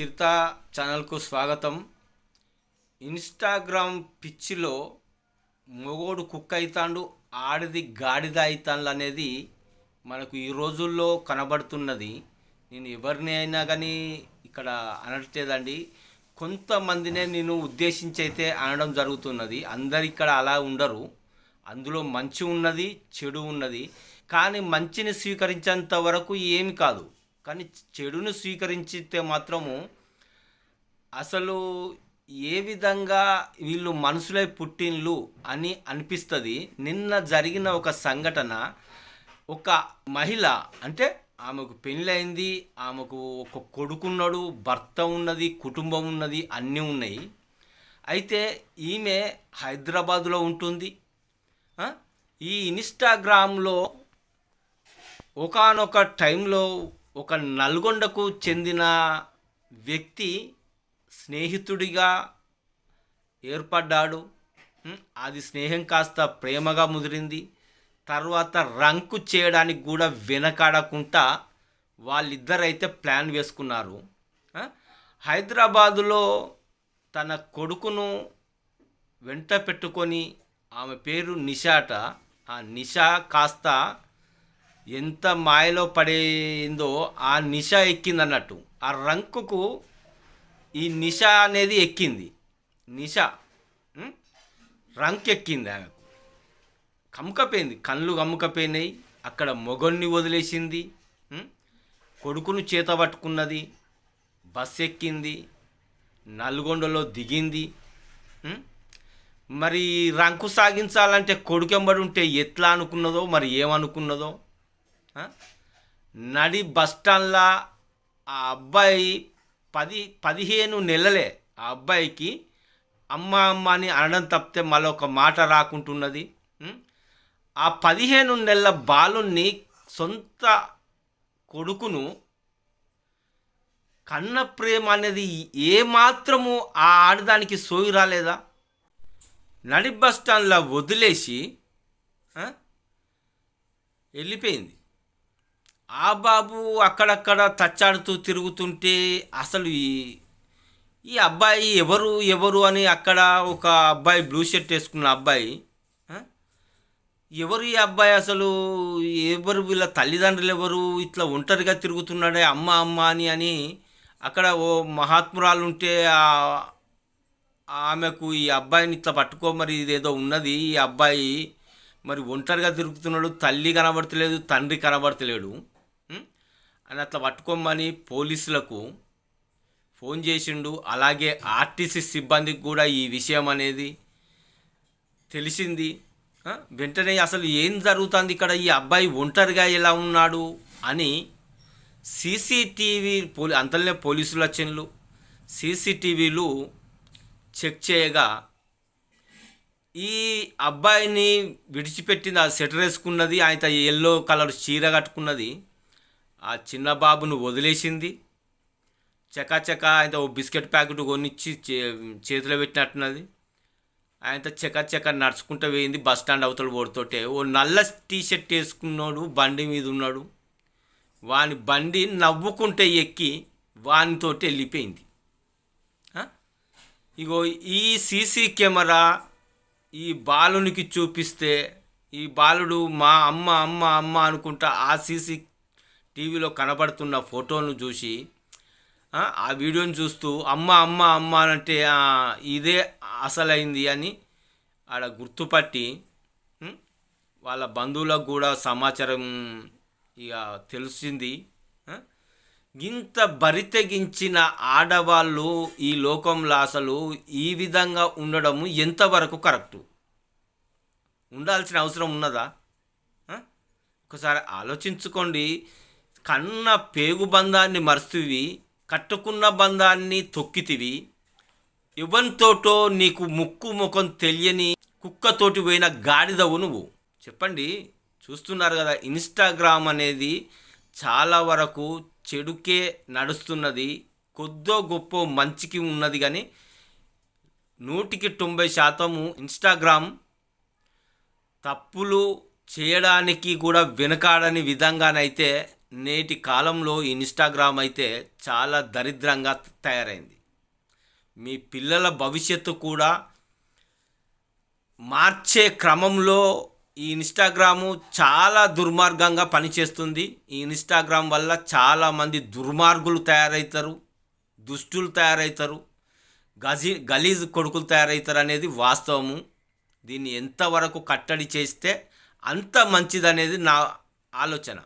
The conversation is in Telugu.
చిర్తా ఛానల్కు స్వాగతం. ఇన్స్టాగ్రామ్ పిచ్చిలో మొగోడు కుక్క అవుతాండు ఆడిది గాడిద అవుతాండు అనేది మనకు ఈ రోజుల్లో కనబడుతున్నది. నేను ఎవరిని అయినా కానీ ఇక్కడ అనట్లేదండి. కొంతమందినే నేను ఉద్దేశించి అయితే అనడం జరుగుతున్నది. అందరు ఇక్కడ అలా ఉండరు. అందులో మంచి ఉన్నది చెడు ఉన్నది. కానీ మంచిని స్వీకరించేంత వరకు ఏమి కాదు. కానీ చెడును స్వీకరించితే మాత్రము అసలు ఏ విధంగా వీళ్ళు మనుషులై పుట్టిన్లు అని అనిపిస్తుంది. నిన్న జరిగిన ఒక సంఘటన ఒక మహిళ అంటే ఆమెకు పెళ్ళైంది ఆమెకు ఒక కొడుకున్నాడు భర్త ఉన్నది కుటుంబం ఉన్నది అన్నీ ఉన్నాయి. అయితే ఈమె హైదరాబాదులో ఉంటుంది. ఈ ఇన్స్టాగ్రామ్లో ఒకానొక టైంలో ఒక నల్గొండకు చెందిన వ్యక్తి స్నేహితుడిగా ఏర్పడ్డాడు. అది స్నేహం కాస్త ప్రేమగా ముదిరింది. తర్వాత రంకు చేయడానికి కూడా వెనకాడకుండా వాళ్ళిద్దరైతే ప్లాన్ వేసుకున్నారు. హైదరాబాదులో తన కొడుకును వెంట పెట్టుకొని ఆమె పేరు నిషాట. ఆ నిషా కాస్త ఎంత మాయలో పడిందో ఆ నిష ఎక్కింది అన్నట్టు ఆ రంకుకు ఈ నిష అనేది ఎక్కింది. నిష రంక్ ఎక్కింది ఆమెకు. కమ్ముకపోయింది. కళ్ళు కమ్ముకపోయినాయి. అక్కడ మొగన్ని వదిలేసింది. కొడుకును చేత పట్టుకున్నది. బస్ ఎక్కింది. నల్గొండలో దిగింది. మరి రంకు సాగించాలంటే కొడుకెంబడి ఉంటే ఎట్లా అనుకున్నదో మరి ఏమనుకున్నదో? నడి బస్టాండ్లా ఆ అబ్బాయి పది పదిహేను నెలలే ఆ అబ్బాయికి అమ్మ అమ్మ అని అనడం తప్పితే మళ్ళీ ఒక మాట రాకుంటున్నది. ఆ పదిహేను నెలల బాలుని సొంత కొడుకును కన్న ప్రేమ అనేది ఏమాత్రము ఆ ఆడదానికి సోయి రాలేదా? నడి బస్ స్టాండ్లో వదిలేసి వెళ్ళిపోయింది. ఆ బాబు అక్కడక్కడ తచ్చాడుతూ తిరుగుతుంటే అసలు ఈ ఈ అబ్బాయి ఎవరు ఎవరు అని అక్కడ ఒక అబ్బాయి బ్లూ షర్ట్ వేసుకున్న అబ్బాయి ఎవరు ఈ అబ్బాయి అసలు? ఎవరు వీళ్ళ తల్లిదండ్రులు ఎవరు? ఇట్లా ఒంటరిగా తిరుగుతున్నాడే అమ్మ అమ్మ అని అని అక్కడ ఓ మహాత్మురాలు ఉంటే ఆమెకు ఈ అబ్బాయిని ఇట్లా పట్టుకో మరి ఇదేదో ఉన్నది. ఈ అబ్బాయి మరి ఒంటరిగా తిరుగుతున్నాడు. తల్లి కనబడతలేదు తండ్రి కనబడతలేడు. అని అట్లా పట్టుకోమని పోలీసులకు ఫోన్ చేసిండు. అలాగే ఆర్టీసీ సిబ్బందికి కూడా ఈ విషయం అనేది తెలిసింది. వెంటనే అసలు ఏం జరుగుతుంది ఇక్కడ? ఈ అబ్బాయి ఒంటరిగా ఎలా ఉన్నాడు అని సీసీటీవీ పోలీ అంతలోనే పోలీసులు చెన్లు సీసీటీవీలు చెక్ చేయగా ఈ అబ్బాయిని విడిచిపెట్టింది ఆ సెటర్ వేసుకున్నది ఆయన ఎల్లో కలర్ చీర కట్టుకున్నది. ఆ చిన్న బాబును వదిలేసింది. చకాచక ఆయన ఓ బిస్కెట్ ప్యాకెట్ కొనిచ్చి చే- చేతిలో పెట్టినట్టున్నది. ఆయన చకాచక నడుచుకుంటూ పోయింది బస్ స్టాండ్ అవతల ఓడితోటే ఓ నల్ల టీ షర్ట్ వేసుకున్నాడు బండి మీద ఉన్నాడు. వాని బండి నవ్వుకుంటే ఎక్కి వానితోటి వెళ్ళిపోయింది. ఇగో ఈ సీసీ కెమెరా ఈ బాలునికి చూపిస్తే ఈ బాలుడు మా అమ్మ అమ్మ అమ్మ అనుకుంటా ఆ సీసీ టీవీలో కనబడుతున్న ఫోటోను చూసి ఆ, వీడియోని చూస్తూ అమ్మ అమ్మ అమ్మ అంటే ఇదే అసలైంది అని ఆడ గుర్తుపట్టి వాళ్ళ బంధువులకు కూడా సమాచారం ఇక తెలిసింది. ఇంత బరితెగించిన ఆడవాళ్ళు ఈ లోకంలో అసలు ఈ విధంగా ఉండడము ఎంతవరకు కరెక్టు? ఉండాల్సిన అవసరం ఉన్నదా? ఒకసారి ఆలోచించుకోండి. కన్న పేగు బంధాన్ని మరుస్తువి కట్టుకున్న బంధాన్ని తొక్కితివి. ఎవరితోటో నీకు ముక్కు ముఖం తెలియని కుక్కతోటి పోయిన గాడిదవు నువ్వు. చెప్పండి చూస్తున్నారు కదా ఇన్స్టాగ్రామ్ అనేది చాలా వరకు చెడుకే నడుస్తున్నది కొద్దో గొప్ప మంచికి ఉన్నది కానీ నూటికి తొంభై శాతము ఇన్స్టాగ్రామ్ తప్పులు చేయడానికి కూడా వెనకాడని విధంగానైతే నేటి కాలంలో ఇన్స్టాగ్రామ్ అయితే చాలా దరిద్రంగా తయారైంది. మీ పిల్లల భవిష్యత్తు కూడా మార్చే క్రమంలో ఈ ఇన్స్టాగ్రాము చాలా దుర్మార్గంగా పనిచేస్తుంది. ఈ ఇన్స్టాగ్రామ్ వల్ల చాలామంది దుర్మార్గులు తయారవుతారు దుష్టులు తయారవుతారు గజీ గలీజ్ కొడుకులు తయారవుతారు అనేది వాస్తవము. దీన్ని ఎంతవరకు కట్టడి చేస్తే అంత మంచిదనేది నా ఆలోచన.